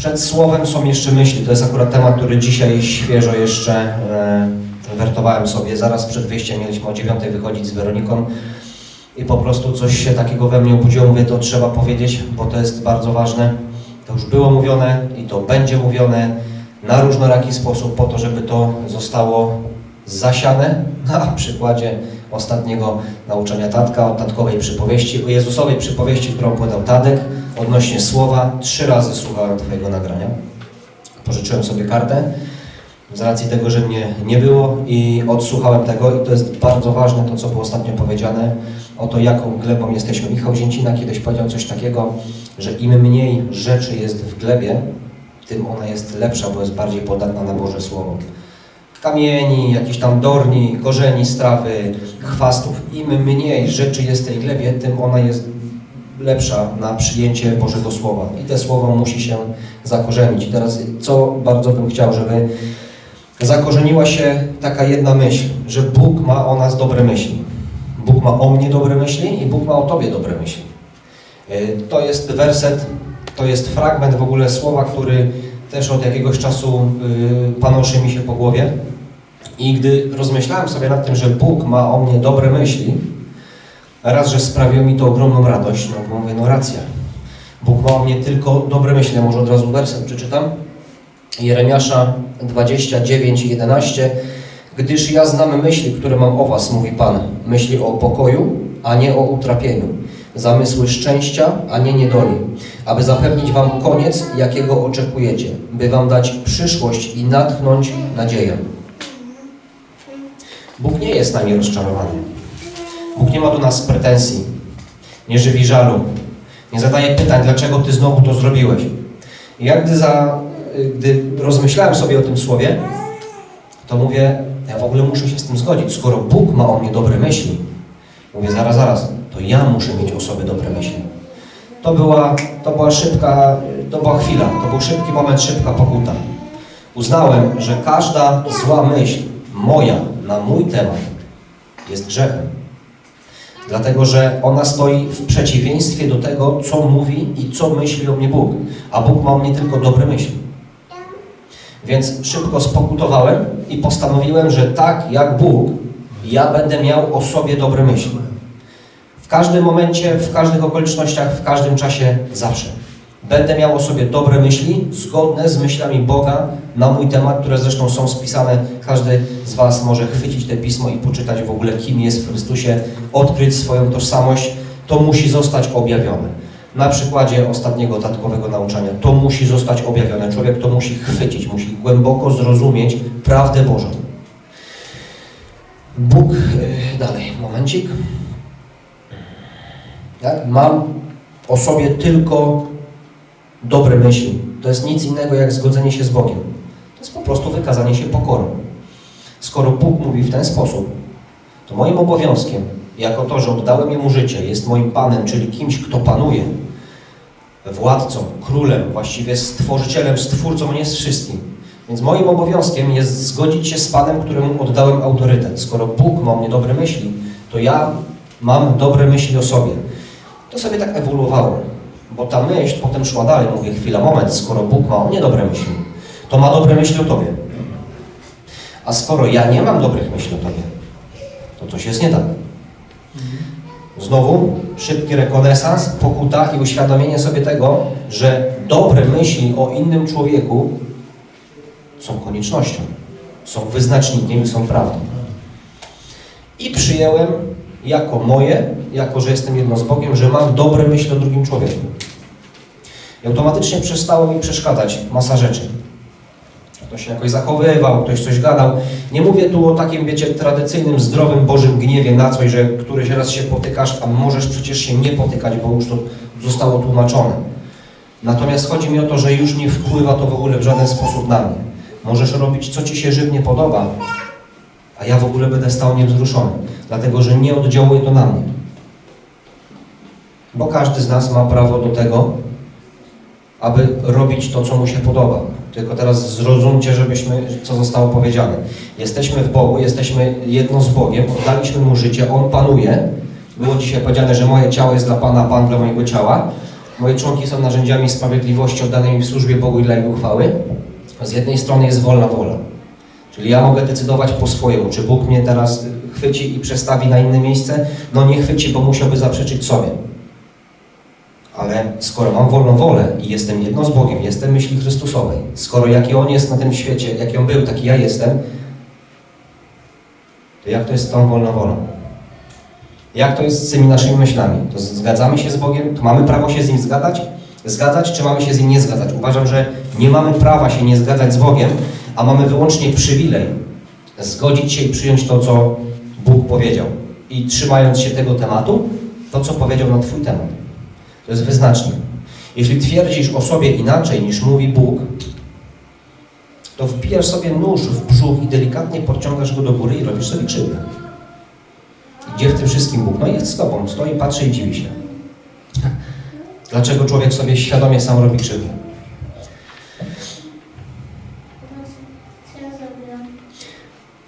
Przed słowem są jeszcze myśli. To jest akurat temat, który dzisiaj świeżo jeszcze e, wertowałem sobie. Zaraz przed wyjściem mieliśmy o dziewiątej wychodzić z Weroniką i po prostu coś się takiego we mnie obudziło. Mówię, to trzeba powiedzieć, bo to jest bardzo ważne. To już było mówione i to będzie mówione na różnoraki sposób po to, żeby to zostało zasiane na przykładzie ostatniego nauczania Tatka o tatkowej przypowieści, o Jezusowej przypowieści, którą podał Tadek odnośnie słowa. Trzy razy słuchałem Twojego nagrania. Pożyczyłem sobie kartę z racji tego, że mnie nie było i odsłuchałem tego i to jest bardzo ważne to, co było ostatnio powiedziane o to, jaką glebą jesteśmy. Michał Zięcina kiedyś powiedział coś takiego, że im mniej rzeczy jest w glebie, tym ona jest lepsza, bo jest bardziej podatna na Boże Słowo. Kamieni, jakichś tam dorni, korzeni, strawy, chwastów. Im mniej rzeczy jest w tej glebie, tym ona jest lepsza na przyjęcie Bożego Słowa. I te słowo musi się zakorzenić. I teraz, co bardzo bym chciał, żeby zakorzeniła się taka jedna myśl, że Bóg ma o nas dobre myśli. Bóg ma o mnie dobre myśli i Bóg ma o Tobie dobre myśli. Y, To jest werset, to jest fragment w ogóle słowa, który też od jakiegoś czasu y, panoszy mi się po głowie. I gdy rozmyślałem sobie nad tym, że Bóg ma o mnie dobre myśli, raz, że sprawiło mi to ogromną radość, no bo mówię, no racja. Bóg ma o mnie tylko dobre myśli. Ja może od razu werset przeczytam. Jeremiasza 29, 11. Gdyż ja znam myśli, które mam o was, mówi Pan. Myśli o pokoju, a nie o utrapieniu. Zamysły szczęścia, a nie niedoli. Aby zapewnić wam koniec, jakiego oczekujecie. By wam dać przyszłość i natchnąć nadzieję. Bóg nie jest nami rozczarowany. Bóg nie ma do nas pretensji. Nie żywi żalu. Nie zadaje pytań, dlaczego ty znowu to zrobiłeś. I ja gdy, za, gdy rozmyślałem sobie o tym słowie, to mówię, ja w ogóle muszę się z tym zgodzić. Skoro Bóg ma o mnie dobre myśli, mówię, zaraz, zaraz, to ja muszę mieć o sobie dobre myśli. To była, to była szybka, to była chwila, to był szybki moment, szybka pokuta. Uznałem, że każda zła myśl moja na mój temat jest grzechem. Dlatego, że ona stoi w przeciwieństwie do tego, co mówi i co myśli o mnie Bóg. A Bóg ma o mnie tylko dobre myśli. Więc szybko spokutowałem i postanowiłem, że tak jak Bóg, ja będę miał o sobie dobre myśli. W każdym momencie, w każdych okolicznościach, w każdym czasie, zawsze. Będę miał o sobie dobre myśli, zgodne z myślami Boga na mój temat, które zresztą są spisane. Każdy z Was może chwycić te pismo i poczytać w ogóle, kim jest w Chrystusie, odkryć swoją tożsamość. To musi zostać objawione. Na przykładzie ostatniego tatkowego nauczania. To musi zostać objawione. Człowiek to musi chwycić, musi głęboko zrozumieć prawdę Bożą. Bóg, yy, dalej, momencik. Tak? Mam o sobie tylko dobre myśli. To jest nic innego jak zgodzenie się z Bogiem. To jest po prostu wykazanie się pokorą. Skoro Bóg mówi w ten sposób, to moim obowiązkiem, jako to, że oddałem Jemu życie, jest moim Panem, czyli kimś, kto panuje, władcą, królem, właściwie stworzycielem, stwórcą, on jest wszystkim. Więc moim obowiązkiem jest zgodzić się z Panem, któremu oddałem autorytet. Skoro Bóg ma mnie dobre myśli, to ja mam dobre myśli o sobie. To sobie tak ewoluowało, bo ta myśl potem szła dalej. Mówię, chwila, moment, skoro Bóg ma o mnie dobre myśli, to ma dobre myśli o Tobie. A skoro ja nie mam dobrych myśli o Tobie, to coś jest nie tak. Znowu szybki rekonesans, pokuta i uświadomienie sobie tego, że dobre myśli o innym człowieku są koniecznością, są wyznacznikiem i są prawdą. I przyjęłem jako moje, jako że jestem jedno z Bogiem, że mam dobre myśli o drugim człowieku. I automatycznie przestało mi przeszkadzać masa rzeczy. Ktoś się jakoś zachowywał, ktoś coś gadał. Nie mówię tu o takim, wiecie, tradycyjnym, zdrowym Bożym gniewie na coś, że któryś raz się potykasz, a możesz przecież się nie potykać, bo już to zostało tłumaczone. Natomiast chodzi mi o to, że już nie wpływa to w ogóle w żaden sposób na mnie. Możesz robić, co Ci się żywnie podoba, a ja w ogóle będę stał niewzruszony, dlatego że nie oddziałuje to na mnie. Bo każdy z nas ma prawo do tego, aby robić to, co mu się podoba. Tylko teraz zrozumcie, żebyśmy, co zostało powiedziane. Jesteśmy w Bogu, jesteśmy jedno z Bogiem, oddaliśmy Mu życie, On panuje. Było dzisiaj powiedziane, że moje ciało jest dla Pana, Pan dla mojego ciała. Moje członki są narzędziami sprawiedliwości oddanymi w służbie Bogu i dla Jego chwały. Z jednej strony jest wolna wola. Czyli ja mogę decydować po swojemu, czy Bóg mnie teraz chwyci i przestawi na inne miejsce. No nie chwyci, bo musiałby zaprzeczyć sobie. Ale skoro mam wolną wolę i jestem jedno z Bogiem, jestem myśli Chrystusowej, skoro jaki On jest na tym świecie, jaki On był, taki ja jestem, to jak to jest z tą wolną wolą? Jak to jest z tymi naszymi myślami? To zgadzamy się z Bogiem? To mamy prawo się z Nim zgadzać? Zgadzać, czy mamy się z Nim nie zgadzać? Uważam, że nie mamy prawa się nie zgadzać z Bogiem, a mamy wyłącznie przywilej zgodzić się i przyjąć to, co Bóg powiedział. I trzymając się tego tematu, to, co powiedział na Twój temat. To jest wyznacznik. Jeśli twierdzisz o sobie inaczej niż mówi Bóg, to wbijasz sobie nóż w brzuch i delikatnie podciągasz go do góry i robisz sobie krzywdę. Gdzie w tym wszystkim Bóg? No jest z Tobą, stoi, patrzy i dziwi się. Dlaczego człowiek sobie świadomie sam robi krzywdę?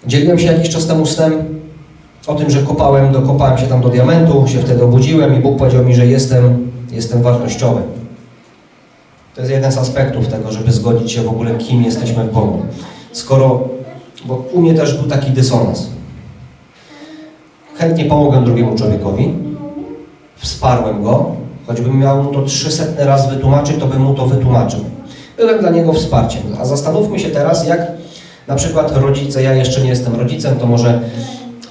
Dzieliłem się jakiś czas temu snem o tym, że kopałem, dokopałem się tam do diamentu, się wtedy obudziłem i Bóg powiedział mi, że jestem, jestem wartościowy. To jest jeden z aspektów tego, żeby zgodzić się w ogóle, kim jesteśmy w Bogu. Skoro, bo u mnie też był taki dysonans. Chętnie pomogłem drugiemu człowiekowi, wsparłem go, choćbym miał mu to 300 raz wytłumaczyć, to bym mu to wytłumaczył. Byłem dla niego wsparciem. A zastanówmy się teraz, jak na przykład rodzice, ja jeszcze nie jestem rodzicem, to może,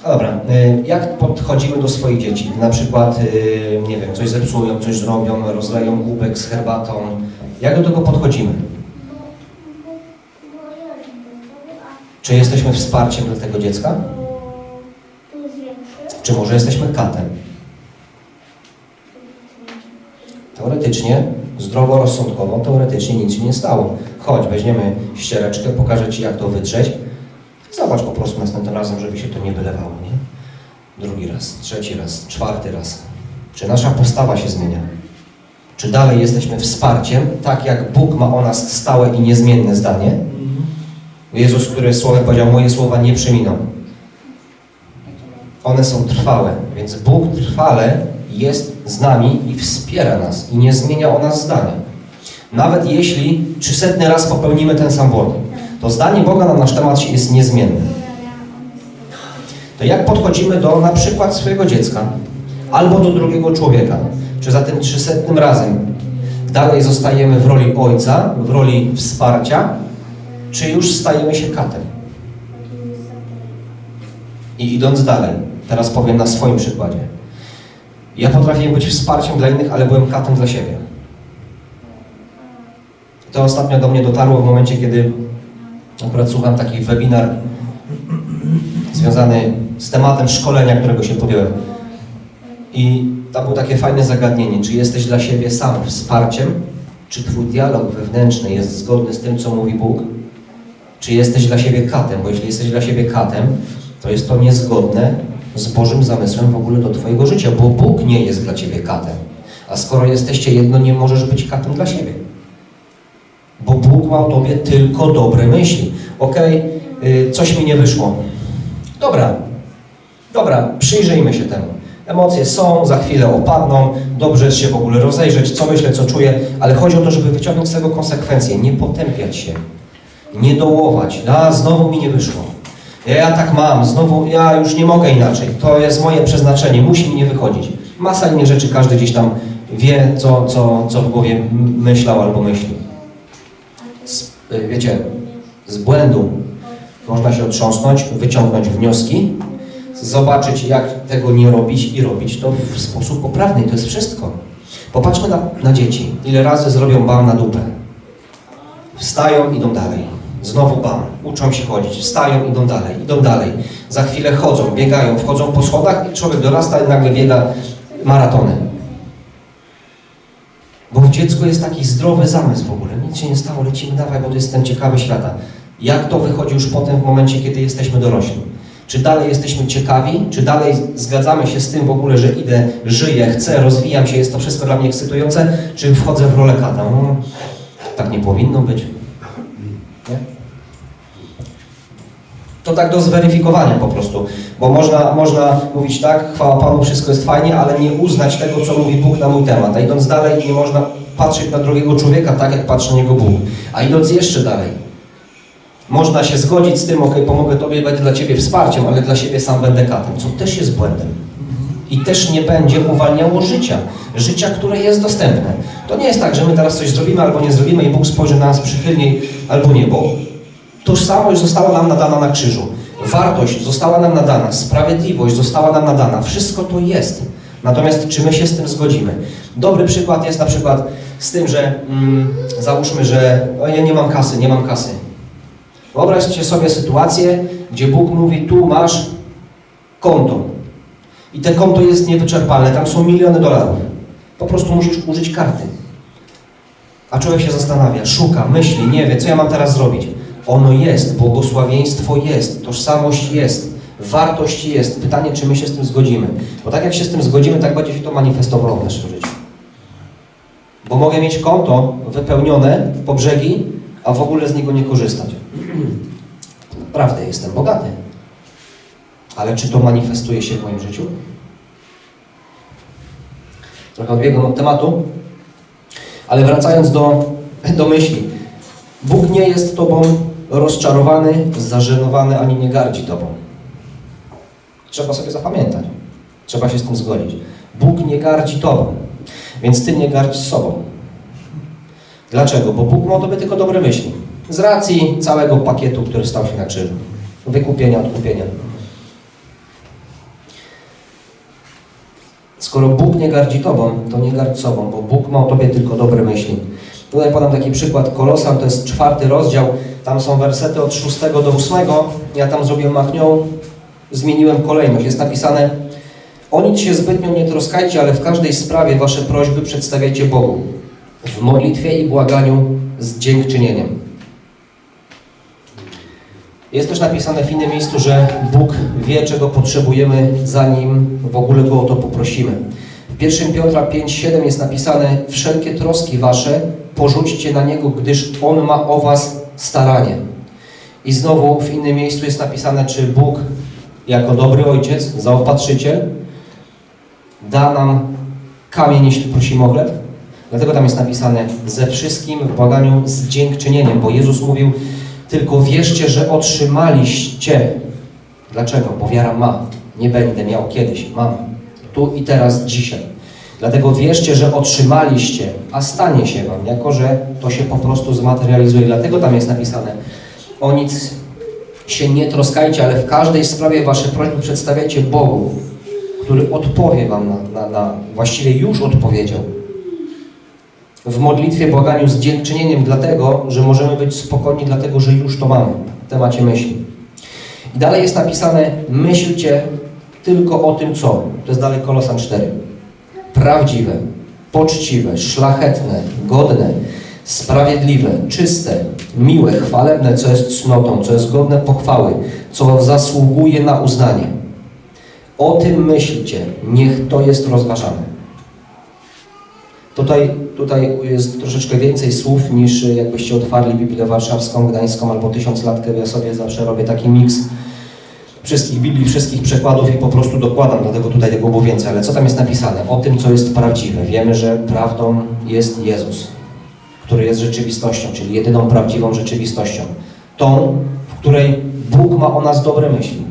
dobra, y, jak podchodzimy do swoich dzieci? Na przykład, y, nie wiem, coś zepsują, coś zrobią, rozleją kubek z herbatą. Jak do tego podchodzimy? Czy jesteśmy wsparciem dla tego dziecka? Czy może jesteśmy katem? Teoretycznie, zdroworozsądkowo, teoretycznie nic się nie stało. Chodź, weźmiemy ściereczkę, pokażę Ci jak to wytrzeć. Zobacz po prostu następnym razem, żeby się to nie wylewało, nie? Drugi raz, trzeci raz, czwarty raz. Czy nasza postawa się zmienia? Czy dalej jesteśmy wsparciem, tak jak Bóg ma o nas stałe i niezmienne zdanie? Jezus, który słowem powiedział, moje słowa nie przeminą. One są trwałe, więc Bóg trwale jest z nami i wspiera nas i nie zmienia o nas zdania. Nawet jeśli trzysetny raz popełnimy ten sam błąd, to zdanie Boga na nasz temat jest niezmienne. To jak podchodzimy do na przykład swojego dziecka albo do drugiego człowieka, czy za tym trzysetnym razem dalej zostajemy w roli ojca, w roli wsparcia, czy już stajemy się katem? I idąc dalej, teraz powiem na swoim przykładzie. Ja potrafiłem być wsparciem dla innych, ale byłem katem dla siebie. To ostatnio do mnie dotarło w momencie, kiedy akurat słucham taki webinar związany z tematem szkolenia, którego się podjąłem. I tam było takie fajne zagadnienie, czy jesteś dla siebie sam wsparciem, czy twój dialog wewnętrzny jest zgodny z tym, co mówi Bóg, czy jesteś dla siebie katem, bo jeśli jesteś dla siebie katem, to jest to niezgodne z Bożym zamysłem w ogóle do Twojego życia, bo Bóg nie jest dla Ciebie katem. A skoro jesteście jedno, nie możesz być katem dla siebie. Bo Bóg ma o Tobie tylko dobre myśli. Okay, coś mi nie wyszło. Dobra, dobra, przyjrzyjmy się temu. Emocje są, za chwilę opadną, dobrze jest się w ogóle rozejrzeć, co myślę, co czuję, ale chodzi o to, żeby wyciągnąć z tego konsekwencje, nie potępiać się, nie dołować. A, znowu mi nie wyszło. Ja, ja tak mam, znowu ja już nie mogę inaczej. To jest moje przeznaczenie, musi mi nie wychodzić. Masa innych rzeczy, każdy gdzieś tam wie, co, co, co w głowie myślał albo myśli. Z, wiecie, z błędu można się otrząsnąć, wyciągnąć wnioski, zobaczyć, jak tego nie robić i robić to w sposób poprawny. To jest wszystko. Popatrzmy na, na dzieci. Ile razy zrobią bam na dupę. Wstają, idą dalej. Znowu bam, uczą się chodzić, wstają, idą dalej, idą dalej. Za chwilę chodzą, biegają, wchodzą po schodach i człowiek dorasta i nagle biega maratony. Bo w dziecku jest taki zdrowy zamysł w ogóle. Nic się nie stało, lecimy, dawaj, bo jestem ciekawy świata. Jak to wychodzi już potem w momencie, kiedy jesteśmy dorośli? Czy dalej jesteśmy ciekawi? Czy dalej zgadzamy się z tym w ogóle, że idę, żyję, chcę, rozwijam się, jest to wszystko dla mnie ekscytujące? Czy wchodzę w rolę kata? No, tak nie powinno być. Nie? To tak do zweryfikowania po prostu, bo można, można mówić tak, chwała Panu, wszystko jest fajnie, ale nie uznać tego, co mówi Bóg na mój temat. A idąc dalej, nie można patrzeć na drugiego człowieka tak, jak patrzy na niego Bóg. A idąc jeszcze dalej, można się zgodzić z tym, ok, pomogę Tobie, będę dla Ciebie wsparciem, ale dla siebie sam będę katem, co też jest błędem. I też nie będzie uwalniało życia, życia, które jest dostępne. To nie jest tak, że my teraz coś zrobimy albo nie zrobimy i Bóg spojrzy na nas przychylniej albo nie, bo tożsamość została nam nadana na krzyżu, wartość została nam nadana, sprawiedliwość została nam nadana, wszystko to jest. Natomiast czy my się z tym zgodzimy? Dobry przykład jest na przykład z tym, że mm, załóżmy, że o, ja nie mam kasy, nie mam kasy. Wyobraźcie sobie sytuację, gdzie Bóg mówi, tu masz konto. I te konto jest niewyczerpalne, tam są miliony dolarów. Po prostu musisz użyć karty. A człowiek się zastanawia, szuka, myśli, nie wie, co ja mam teraz zrobić. Ono jest, błogosławieństwo jest, tożsamość jest, wartość jest. Pytanie, czy my się z tym zgodzimy. Bo tak jak się z tym zgodzimy, tak będzie się to manifestowało w naszym życiu. Bo mogę mieć konto wypełnione po brzegi, a w ogóle z niego nie korzystać. Naprawdę jestem bogaty. Ale czy to manifestuje się w moim życiu? Trochę odbiegam od tematu, ale wracając do, do myśli. Bóg nie jest Tobą rozczarowany, zażenowany, ani nie gardzi Tobą. Trzeba sobie zapamiętać. Trzeba się z tym zgodzić. Bóg nie gardzi Tobą, więc Ty nie gardź sobą. Dlaczego? Bo Bóg ma Tobie tylko dobre myśli. Z racji całego pakietu, który stał się na krzyżu. Wykupienia, odkupienia. Skoro Bóg nie gardzi Tobą, to nie gardź sobą, bo Bóg ma o Tobie tylko dobre myśli. Tutaj podam taki przykład. Kolosan to jest czwarty rozdział. Tam są wersety od szóstego do ósmego. Ja tam zrobiłem machnią, zmieniłem kolejność. Jest napisane O nic się zbytnio nie troskajcie, ale w każdej sprawie Wasze prośby przedstawiajcie Bogu. W modlitwie i błaganiu z dziękczynieniem. Jest też napisane w innym miejscu, że Bóg wie, czego potrzebujemy, zanim w ogóle Go o to poprosimy. W 1 Piotra 5,7 jest napisane Wszelkie troski Wasze porzućcie na Niego, gdyż On ma o Was staranie. I znowu w innym miejscu jest napisane, czy Bóg jako dobry Ojciec, zaopatrzyciel, da nam kamień, jeśli prosimy o chleb. Dlatego tam jest napisane ze wszystkim w błaganiu z dziękczynieniem, bo Jezus mówił, tylko wierzcie, że otrzymaliście. Dlaczego? Bo wiara ma. Nie będę miał kiedyś. Mam. Tu i teraz, dzisiaj. Dlatego wierzcie, że otrzymaliście, a stanie się wam, jako że to się po prostu zmaterializuje. Dlatego tam jest napisane, o nic się nie troskajcie, ale w każdej sprawie wasze prośby przedstawiajcie Bogu, który odpowie wam na, na, na właściwie już odpowiedział w modlitwie, błaganiu z dziękczynieniem dlatego, że możemy być spokojni, dlatego że już to mamy w temacie myśli. I dalej jest napisane, myślcie tylko o tym, co. To jest dalej Kolosan 4. Prawdziwe, poczciwe, szlachetne, godne, sprawiedliwe, czyste, miłe, chwalebne, co jest cnotą, co jest godne pochwały, co zasługuje na uznanie. O tym myślcie, niech to jest rozważane. Tutaj, tutaj jest troszeczkę więcej słów niż jakbyście otwarli Biblię Warszawską, Gdańską albo Tysiąclatkę. Ja sobie zawsze robię taki miks wszystkich Biblii, wszystkich przekładów i po prostu dokładam, dlatego tutaj tego było więcej. Ale co tam jest napisane? O tym, co jest prawdziwe. Wiemy, że prawdą jest Jezus, który jest rzeczywistością, czyli jedyną prawdziwą rzeczywistością. Tą, w której Bóg ma o nas dobre myśli.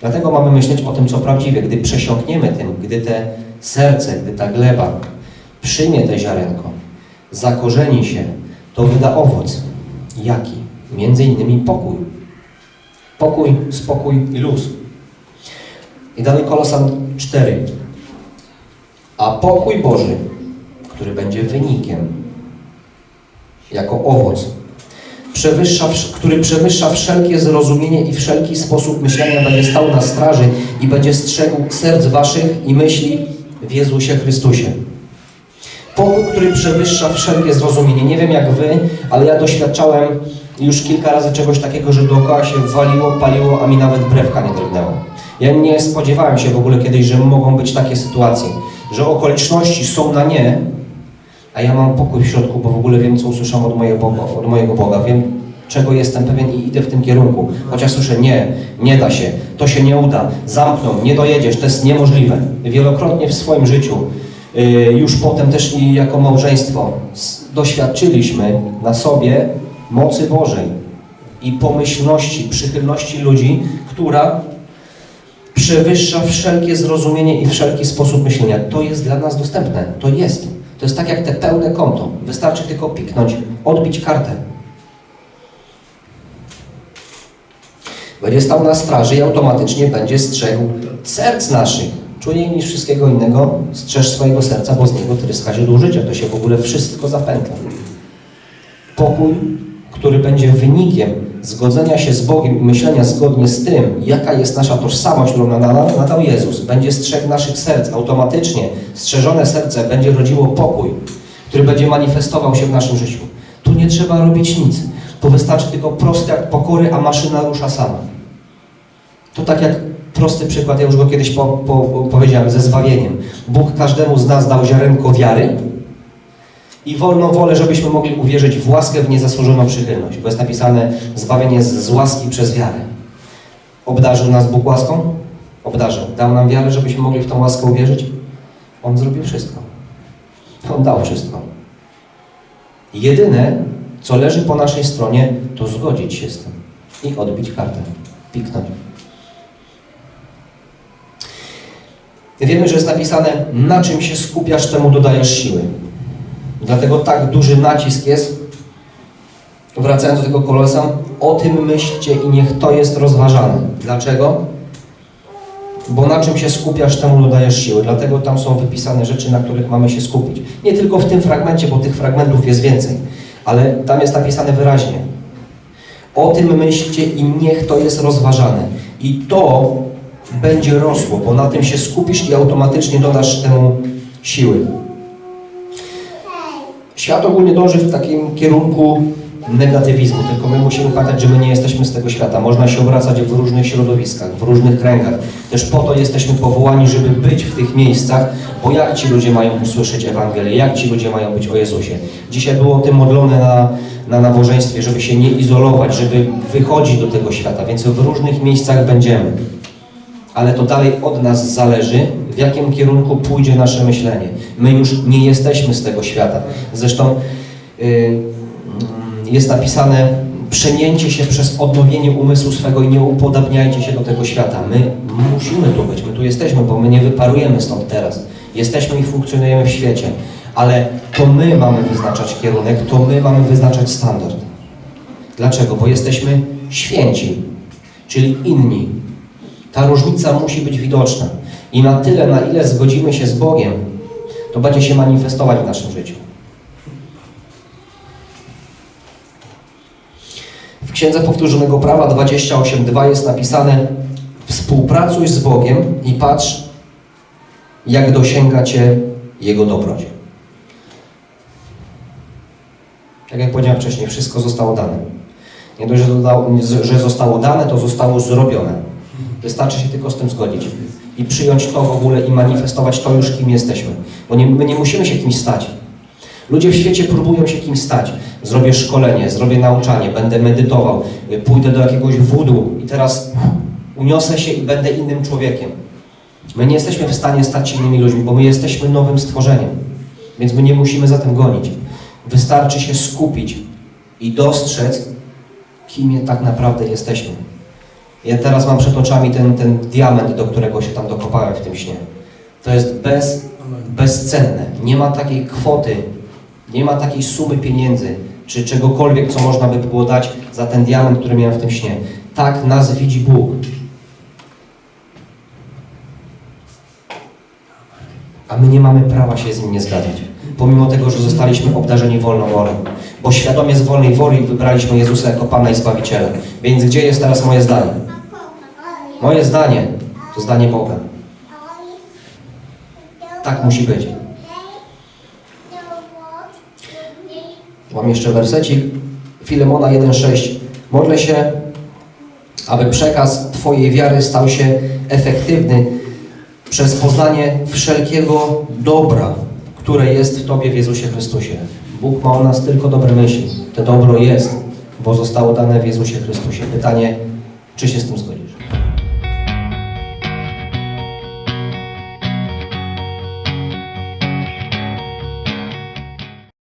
Dlatego mamy myśleć o tym, co prawdziwe. Gdy przesiąkniemy tym, gdy te serce, gdy ta gleba przyjmie te ziarenko, zakorzeni się, to wyda owoc. Jaki? Między innymi pokój. Pokój, spokój i luz. I dalej Kolosan 4. A pokój Boży, który będzie wynikiem, jako owoc, przewyższa, który przewyższa wszelkie zrozumienie i wszelki sposób myślenia, będzie stał na straży i będzie strzegł serc waszych i myśli w Jezusie Chrystusie. Pokój, który przewyższa wszelkie zrozumienie. Nie wiem jak wy, ale ja doświadczałem już kilka razy czegoś takiego, że dookoła się waliło, paliło, a mi nawet brewka nie drgnęło. Ja nie spodziewałem się w ogóle kiedyś, że mogą być takie sytuacje, że okoliczności są na nie, a ja mam pokój w środku, bo w ogóle wiem, co usłyszałem od mojego Boga. Od mojego Boga. Wiem, czego jestem pewien i idę w tym kierunku. Chociaż słyszę, nie, nie da się, to się nie uda, zamkną, nie dojedziesz, to jest niemożliwe. Wielokrotnie w swoim życiu, y, już potem też i jako małżeństwo, doświadczyliśmy na sobie mocy Bożej i pomyślności, przychylności ludzi, która przewyższa wszelkie zrozumienie i wszelki sposób myślenia. To jest dla nas dostępne. To jest. To jest tak jak te pełne konto. Wystarczy tylko piknąć, odbić kartę. Będzie stał na straży i automatycznie będzie strzegł serc naszych. Czujniej niż wszystkiego innego strzeż swojego serca, bo z niego tryska źródło życia. To się w ogóle wszystko zapętla. Pokój, który będzie wynikiem zgodzenia się z Bogiem i myślenia zgodnie z tym, jaka jest nasza tożsamość, którą nadał, nadał Jezus, będzie strzegł naszych serc. Automatycznie strzeżone serce będzie rodziło pokój, który będzie manifestował się w naszym życiu. Tu nie trzeba robić nic. Tu wystarczy tylko prosty akt pokory, a maszyna rusza sama. To tak jak prosty przykład, ja już go kiedyś po, po, powiedziałem, ze zbawieniem. Bóg każdemu z nas dał ziarenko wiary, i wolną wolę, żebyśmy mogli uwierzyć w łaskę, w niezasłużoną przychylność. Bo jest napisane zbawienie z, z łaski przez wiarę. Obdarzył nas Bóg łaską? Obdarzył. Dał nam wiarę, żebyśmy mogli w tą łaskę uwierzyć? On zrobił wszystko. On dał wszystko. Jedyne, co leży po naszej stronie, to zgodzić się z tym i odbić kartę, piknąć. Wiemy, że jest napisane, na czym się skupiasz, temu dodajesz siły. Dlatego tak duży nacisk jest, wracając do tego kolosa, o tym myślcie i niech to jest rozważane. Dlaczego? Bo na czym się skupiasz, temu dodajesz siły. Dlatego tam są wypisane rzeczy, na których mamy się skupić. Nie tylko w tym fragmencie, bo tych fragmentów jest więcej, ale tam jest napisane wyraźnie. O tym myślcie i niech to jest rozważane. I to będzie rosło, bo na tym się skupisz i automatycznie dodasz temu siły. Świat ogólnie dąży w takim kierunku negatywizmu, tylko my musimy pamiętać, że my nie jesteśmy z tego świata. Można się obracać w różnych środowiskach, w różnych kręgach. Też po to jesteśmy powołani, żeby być w tych miejscach, bo jak ci ludzie mają usłyszeć Ewangelię, jak ci ludzie mają być o Jezusie. Dzisiaj było o tym modlone na, na nabożeństwie, żeby się nie izolować, żeby wychodzić do tego świata, więc w różnych miejscach będziemy. Ale to dalej od nas zależy, w jakim kierunku pójdzie nasze myślenie. My już nie jesteśmy z tego świata. Zresztą yy, jest napisane przenięcie się przez odnowienie umysłu swego i nie upodabniajcie się do tego świata. My musimy tu być, my tu jesteśmy, bo my nie wyparujemy stąd teraz. Jesteśmy i funkcjonujemy w świecie, ale to my mamy wyznaczać kierunek, to my mamy wyznaczać standard. Dlaczego? Bo jesteśmy święci, czyli inni. Ta różnica musi być widoczna. I na tyle, na ile zgodzimy się z Bogiem, to będzie się manifestować w naszym życiu. W Księdze Powtórzonego Prawa 28.2 jest napisane Współpracuj z Bogiem i patrz, jak dosięga Cię Jego dobroć. Tak jak powiedziałem wcześniej, wszystko zostało dane. Nie dość, że zostało dane, to zostało zrobione. Wystarczy się tylko z tym zgodzić i przyjąć to w ogóle i manifestować to już, kim jesteśmy. Bo nie, my nie musimy się kimś stać. Ludzie w świecie próbują się kimś stać. Zrobię szkolenie, zrobię nauczanie, będę medytował, pójdę do jakiegoś wudu i teraz uniosę się i będę innym człowiekiem. My nie jesteśmy w stanie stać się innymi ludźmi, bo my jesteśmy nowym stworzeniem. Więc my nie musimy za tym gonić. Wystarczy się skupić i dostrzec, kim tak naprawdę jesteśmy. Ja teraz mam przed oczami ten, ten diament, do którego się tam dokopałem w tym śnie. To jest bez, bezcenne. Nie ma takiej kwoty, nie ma takiej sumy pieniędzy, czy czegokolwiek, co można by było dać za ten diament, który miałem w tym śnie. Tak nas widzi Bóg. A my nie mamy prawa się z nim nie zgadzać. Pomimo tego, że zostaliśmy obdarzeni wolną wolą. Bo świadomie z wolnej woli wybraliśmy Jezusa jako Pana i Zbawiciela. Więc gdzie jest teraz moje zdanie? Moje zdanie to zdanie Boga. Tak musi być. Mam jeszcze wersecik. Filemona 1,6. Modlę się, aby przekaz Twojej wiary stał się efektywny przez poznanie wszelkiego dobra, które jest w Tobie w Jezusie Chrystusie. Bóg ma o nas tylko dobre myśli. To dobro jest bo zostało dane w Jezusie Chrystusie. Pytanie, czy się z tym zgodzisz?